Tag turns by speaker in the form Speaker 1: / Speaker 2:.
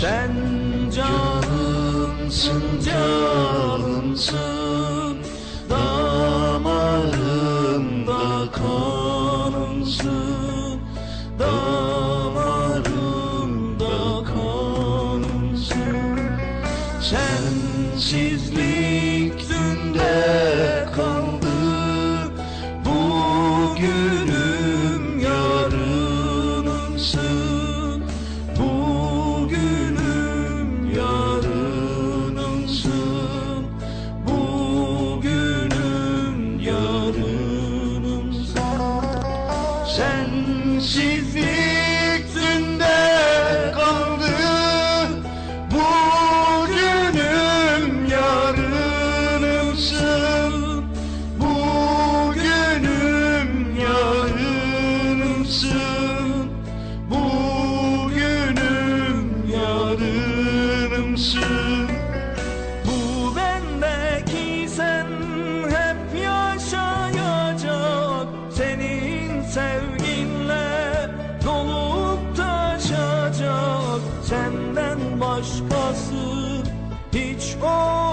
Speaker 1: Sen canımsın canımsın. Damarımda kanımsın. Damarımda kanımsın. Sensizlik dünde Sensizlik dünde kaldı. Bugünüm yarınımsın Bugünüm yarınımsın Bugünüm yarınımsın başkası hiç olmayacak